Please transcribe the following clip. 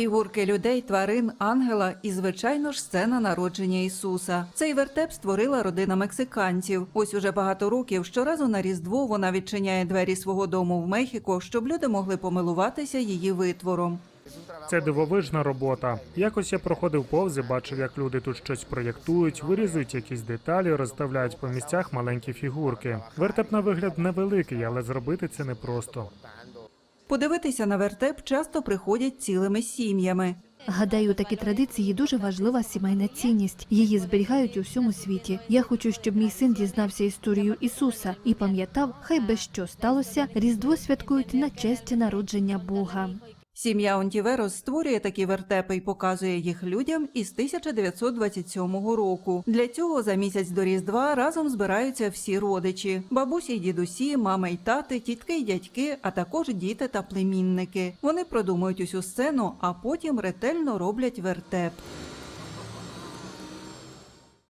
Фігурки людей, тварин, ангела і, звичайно ж, сцена народження Ісуса. Цей вертеп створила родина мексиканців. Ось уже багато років щоразу на Різдво вона відчиняє двері свого дому в Мехіко, щоб люди могли помилуватися її витвором. Це дивовижна робота. Якось я проходив повз і бачив, як люди тут щось проєктують, вирізують якісь деталі, розставляють по місцях маленькі фігурки. Вертеп на вигляд невеликий, але зробити це непросто. Подивитися на вертеп часто приходять цілими сім'ями. Гадаю, такі традиції дуже важлива сімейна цінність. Її зберігають у всьому світі. Я хочу, щоб мій син дізнався історію Ісуса і пам'ятав, хай би що сталося, Різдво святкують на честь народження Бога. Сім'я Онтіверос створює такі вертепи і показує їх людям із 1927 року. Для цього за місяць до Різдва разом збираються всі родичі: бабусі й дідусі, мама й тати, тітки й дядьки, а також діти та племінники. Вони продумують усю сцену, а потім ретельно роблять вертеп.